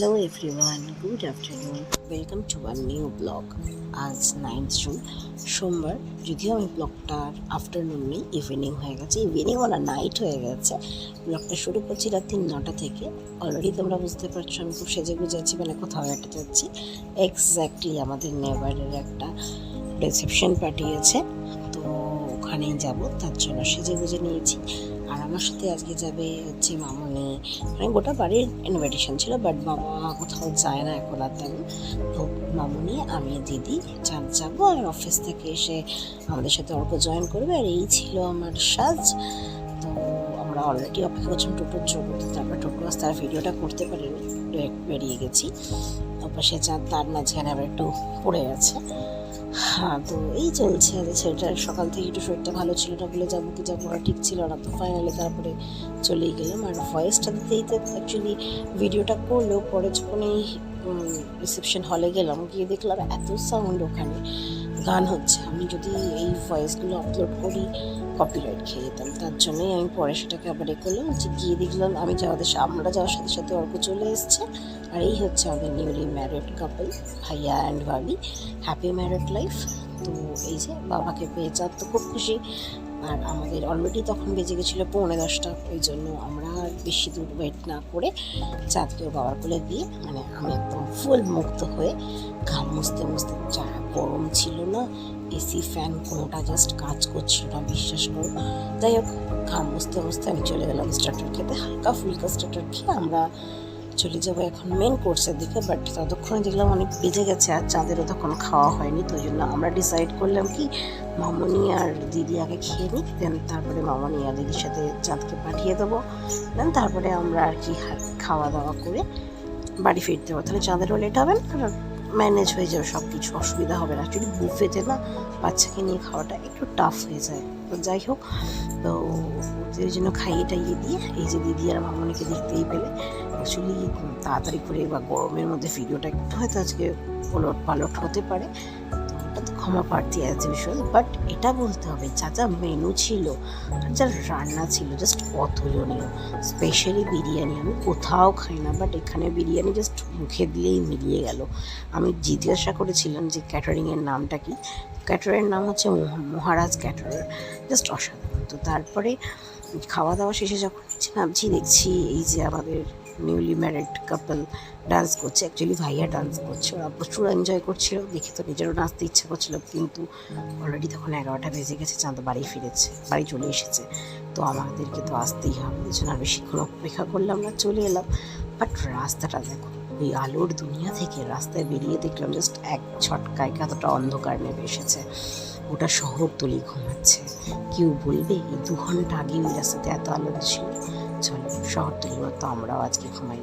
Hello everyone good afternoon welcome to our new blog আজ ninth June সোমবার। যদিও আমি ব্লগটার আফটারনুন নেই ইভিনিং হয়ে গেছে ইভিনিং না নাইট হয়ে গেছে। ব্লগটা শুরু করছি রাত্রি নটা থেকে। অলরেডি তোমরা বুঝতে পারছ, আমি খুব সেজে গুজে মানে কোথাও একটা যাচ্ছি। এক্স্যাক্টলি আমাদের নেবারের একটা রিসেপশন আছে তো ওখানেই যাব, তার জন্য সেজে গুজে নিয়েছি। আর আমার সাথে আজকে যাবে হচ্ছে মামনি। মানে গোটা বাড়ির ইনভাইটেশন ছিল বাট বাবা কোথাও যায় না এখন আর তেমন। তো মামনি, আমি, দিদি চাঁদ যাব, আর অফিস থেকে এসে আমাদের সাথে অল্প জয়েন করবে, আর এই ছিল আমার সাজ। তো আমরা অলরেডি অপেক্ষা করছিলাম টোটোর জন্য তারপর টোটো আসতে আর ভিডিওটা করতে পারিনি বেরিয়ে গেছি। তারপর সে চাঁদ তার মাঝখানে আবার একটু পড়ে গেছে হ্যাঁ তো এই চলছে। আর ছেলেটার সকাল থেকে একটু শরীরটা ভালো ছিল না বলে যাব কি যাব না ঠিক ছিল না। তো ফাইনালি তারপরে চলেই গেলাম। আর ভয়েসটা দিতেই তো অ্যাকচুয়ালি ভিডিওটা করলেও পরে যখন এই রিসেপশন হলে গেলাম, গিয়ে দেখলাম এত সাউন্ড ওখানে। গান হচ্ছে। আমি যদি এই ভয়েসগুলো আপলোড করি কপিরাইট খেয়ে যেতাম। তার জন্যই আমি পরে সেটাকে আবার এ করলাম যে গিয়ে দেখলাম আমি যাওয়াদের আমরা যাওয়ার সাথে সাথে অল্প চলে এসছে। আর এই হচ্ছে আমাদের নিউলি ম্যারিড কাপল ভাইয়া অ্যান্ড ভাবি। হ্যাপি ম্যারিড লাইফ তো এই যে বাবাকে পেয়ে চাঁদ তো খুব খুশি। আর আমাদের অলরেডি তখন বেজে গেছিল পৌনে দশটা, ওই জন্য আমরা আর বেশি দূর ওয়েট না করে চাঁদকেও বাবার কোলে দিয়ে মানে আমি একদম ফুল মুক্ত হয়ে ঘাম মুছতে মুছতে যা গরম ছিল না এসি ফ্যান কোনোটা জাস্ট কাজ করছিল না, বিশ্বাস করো। যাই হোক, ঘাম মুছতে মুছতে আমি চলে গেলাম স্টার্টার খেতে। হালকা ফুলকা স্টার্টার খেয়ে আমরা চলে যাব এখন মেন কোর্সের দিকে বাট ততক্ষণে দেখলাম অনেক বেজে গেছে আর চাঁদেরও তখন খাওয়া হয়নি, তো জন্য আমরা ডিসাইড করলাম কি মামনি আর দিদি আগে খেয়ে নিই দেন তারপরে মামনি আর দিদির সাথে চাঁদকে পাঠিয়ে দেবো দেন তারপরে আমরা আর কি খাওয়া দাওয়া করে বাড়ি ফিরতে হবে। তাহলে চাঁদেরও লেট হবে না? ম্যানেজ হয়ে যাবে সব কিছু অসুবিধা হবে না। অ্যাকচুয়ালি বুফেতে না বাচ্চাকে নিয়ে খাওয়াটা একটু টাফ হয়ে যায়। তো যাই হোক, তো ওদের জন্য খাইয়ে টাইয়ে দিয়ে এই যে দিদি আর মামনিকে দেখতেই পেলে। অ্যাকচুয়ালি তাড়াতাড়ি করে বা গরমের মধ্যে ভিডিওটা একটু হয়তো আজকে পলট পালট হতে পারে। তো ক্ষমা প্রার্থী অ্যাজ ইউজুয়াল বাট এটা বলতে হবে, যা যা মেনু ছিল আর যা রান্না ছিল জাস্ট অতুলনীয়। স্পেশালি বিরিয়ানি, আমি কোথাও খাই না বাট এখানে বিরিয়ানি জাস্ট মুখে দিলেই মিলিয়ে গেল। আমি জিজ্ঞাসা করেছিলাম যে ক্যাটারিংয়ের নামটা কি? ক্যাটারের নাম হচ্ছে মহা- মহারাজ ক্যাটারার জাস্ট অসাধারণ। তো তারপরে খাওয়া দাওয়া শেষে যখন নিচে নামছি, দেখছি এই যে আমাদের নিউলি ম্যারিড কাপল ডান্স করছে। অ্যাকচুয়ালি ভাইয়া ডান্স করছে, ওরা প্রচুর এনজয় করছিল। দেখে তো নিজেরও নাচতে ইচ্ছা করছিল, কিন্তু অলরেডি তখন এগারোটা বেজে গেছে চাঁদ বাড়ি ফিরেছে, বাড়ি চলে এসেছে। তো আমাদেরকে তো আসতেই হবে ওই জন্য আর বেশিক্ষণ অপেক্ষা করলাম না, চলে এলাম। বাট রাস্তাটা দেখো ওই আলোর দুনিয়া থেকে রাস্তায় বেরিয়ে দেখলাম জাস্ট এক ছটকায় কতটা অন্ধকার নেমে এসেছে। ওটা শহর তলি ঘুমাচ্ছে। কেউ বলবে, এই দু ঘণ্টা আগে ওই রাস্তাতে এত আলোচনা ছিল। চলো শহর তলির মতো আমরাও আজকে ঘুমাই।